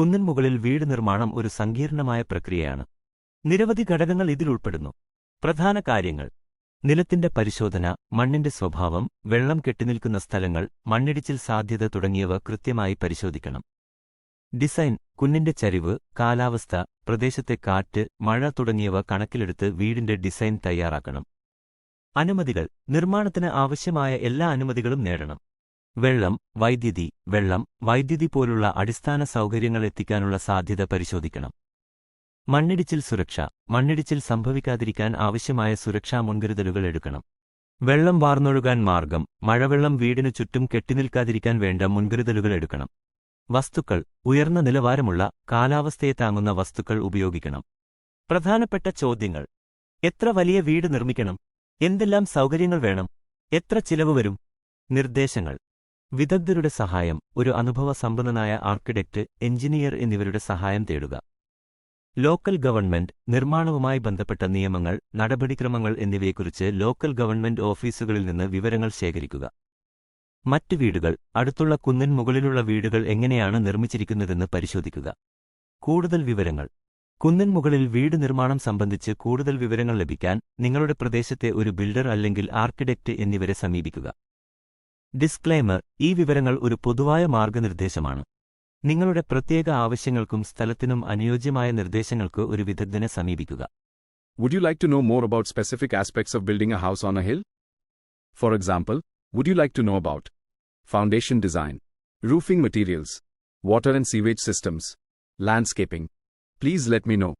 കുന്നിൻ മുകളിൽ വീട് നിർമ്മാണം ഒരു സങ്കീർണമായ പ്രക്രിയയാണ്. നിരവധി ഘടകങ്ങൾ ഇതിലുൾപ്പെടുന്നു പ്രധാന കാര്യങ്ങൾ. നിലത്തിന്റെ പരിശോധന മണ്ണിന്റെ സ്വഭാവം വെള്ളം കെട്ടിനിൽക്കുന്ന സ്ഥലങ്ങൾ മണ്ണിടിച്ചിൽ സാധ്യത തുടങ്ങിയവ കൃത്യമായി പരിശോധിക്കണം. ഡിസൈൻ കുന്നിന്റെ ചരിവ് കാലാവസ്ഥ പ്രദേശത്തെ കാറ്റ് മഴ തുടങ്ങിയവ കണക്കിലെടുത്ത് വീടിന്റെ ഡിസൈൻ തയ്യാറാക്കണം. അനുമതികൾ. നിർമ്മാണത്തിന് ആവശ്യമായ എല്ലാ അനുമതികളും നേടണം. വെള്ളം വൈദ്യുതി വെള്ളം വൈദ്യുതി പോലുള്ള അടിസ്ഥാന സൗകര്യങ്ങൾ എത്തിക്കാനുള്ള സാധ്യത പരിശോധിക്കണം. മണ്ണിടിച്ചിൽ സുരക്ഷ മണ്ണിടിച്ചിൽ സംഭവിക്കാതിരിക്കാൻ ആവശ്യമായ സുരക്ഷാ മുൻകരുതലുകൾ എടുക്കണം. വെള്ളം വാർന്നൊഴുകാൻ മാർഗം മഴവെള്ളം വീടിനു ചുറ്റും കെട്ടിനിൽക്കാതിരിക്കാൻ വേണ്ട മുൻകരുതലുകൾ എടുക്കണം. വസ്തുക്കൾ ഉയർന്ന നിലവാരമുള്ള കാലാവസ്ഥയെ താങ്ങുന്ന വസ്തുക്കൾ ഉപയോഗിക്കണം. പ്രധാനപ്പെട്ട ചോദ്യങ്ങൾ. എത്ര വലിയ വീട് നിർമ്മിക്കണം? എന്തെല്ലാം സൗകര്യങ്ങൾ വേണം? എത്ര ചിലവ് വരും? നിർദ്ദേശങ്ങൾ. വിദഗ്ധരുടെ സഹായം ഒരു അനുഭവ സമ്പന്നനായ ആർക്കിടെക്ട് എഞ്ചിനീയർ എന്നിവരുടെ സഹായം തേടുക. ലോക്കൽ ഗവൺമെന്റ് നിർമ്മാണവുമായി ബന്ധപ്പെട്ട നിയമങ്ങൾ നടപടിക്രമങ്ങൾ എന്നിവയെക്കുറിച്ച് ലോക്കൽ ഗവൺമെന്റ് ഓഫീസുകളിൽ നിന്ന് വിവരങ്ങൾ ശേഖരിക്കുക. മറ്റ് വീടുകൾ അടുത്തുള്ള കുന്നിൻ മുകളിലുള്ള വീടുകൾ എങ്ങനെയാണ് നിർമ്മിച്ചിരിക്കുന്നതെന്ന് പരിശോധിക്കുക. കൂടുതൽ വിവരങ്ങൾ. കുന്നിൻ മുകളിൽ വീട് നിർമ്മാണം സംബന്ധിച്ച് കൂടുതൽ വിവരങ്ങൾ ലഭിക്കാൻ നിങ്ങളുടെ പ്രദേശത്തെ ഒരു ബിൽഡർ അല്ലെങ്കിൽ ആർക്കിടെക്ട് എന്നിവരെ സമീപിക്കുക. ഡിസ്ക്ലെയ്മർ ഈ വിവരങ്ങൾ ഒരു പൊതുവായ മാർഗനിർദ്ദേശമാണ് നിങ്ങളുടെ പ്രത്യേക ആവശ്യങ്ങൾക്കും സ്ഥലത്തിനും അനുയോജ്യമായ നിർദ്ദേശങ്ങൾക്ക് ഒരു വിദഗ്ധനെ സമീപിക്കുക Would you like to know more about specific aspects of building a house on a hill? For example, would you like to know about foundation design, roofing materials, water and sewage systems, landscaping? Please let me know.